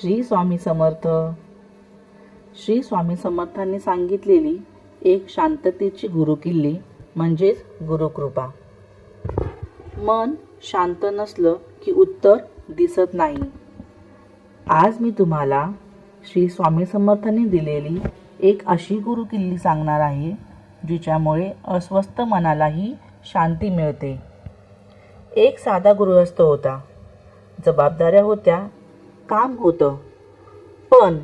श्री स्वामी समर्थ. श्री स्वामी समर्थांनी सांगितलेली एक शांततेची गुरुकिल्ली म्हणजेच गुरुकृपा. मन शांत नसलं की उत्तर दिसत नाही. आज मी तुम्हाला श्री स्वामी समर्थांनी दिलेली एक अशी गुरुकिल्ली सांगणार आहे जिच्यामुळे अस्वस्थ मनालाही शांती मिळते. एक साधा गृहस्थ होता. जबाबदाऱ्या होत्या काम होतं. पण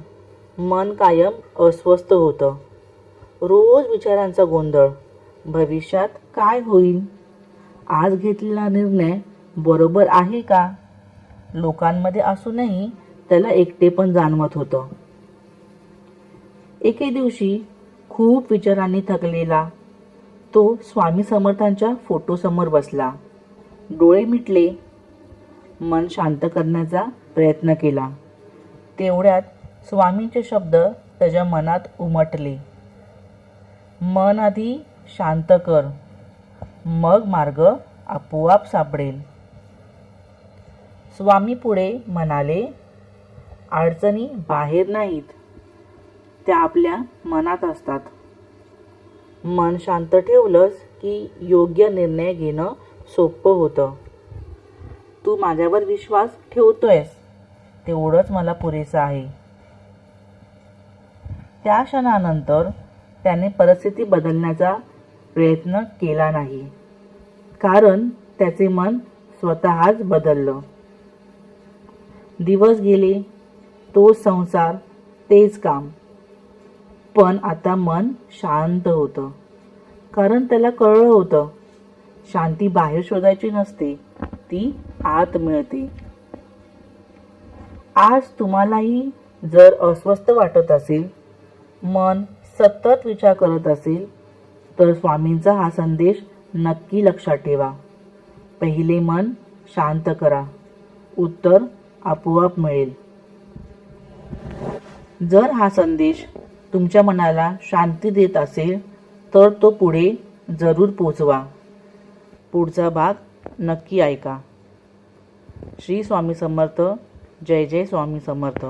मन कायम अस्वस्थ होतं. रोज विचारांचा गोंधळ. भविष्यात काय होईल? आज घेतलेला निर्णय बरोबर आहे का? लोकांमध्ये असूनही त्याला एकटे पण जाणवत होतं. एके दिवशी खूप विचारांनी थकलेला तो स्वामी समर्थांच्या फोटोसमोर बसला. डोळे मिटले. मन शांत करण्याचा प्रयत्न केला. तेवढ्यात स्वामींचे शब्द त्याच्या मनात उमटले. मन आधी शांत कर मग मार्ग आपोआप सापडेल. स्वामी पुढे म्हणाले अडचणी बाहेर नाहीत. त्या आपल्या मनात असतात. मन शांत ठेवलंस की योग्य निर्णय घेणं सोपं होतं. तू माझ्यावर विश्वास ठेवतोयस. तेवढंच मला पुरेसं आहे. त्या क्षणानंतर त्याने परिस्थिती बदलण्याचा प्रयत्न केला नाही. कारण त्याचे मन स्वतःच बदललं. दिवस गेले तो संसार तेच काम. पण आता मन शांत होतं. कारण त्याला कळलं होतं शांती बाहेर शोधायची नसते ती आत मिळते. आज तुम्हालाही जर अस्वस्थ वाटत असेल मन सतत विचार करत असेल तर स्वामींचा हा संदेश नक्की लक्षात ठेवा. पहिले मन शांत करा. उत्तर आपोआप मिळेल. जर हा संदेश तुमच्या मनाला शांती देत असेल तर तो पुढे जरूर पोचवा. पुढचा भाग नक्की ऐका. श्री स्वामी समर्थ जय जय स्वामी समर्थ.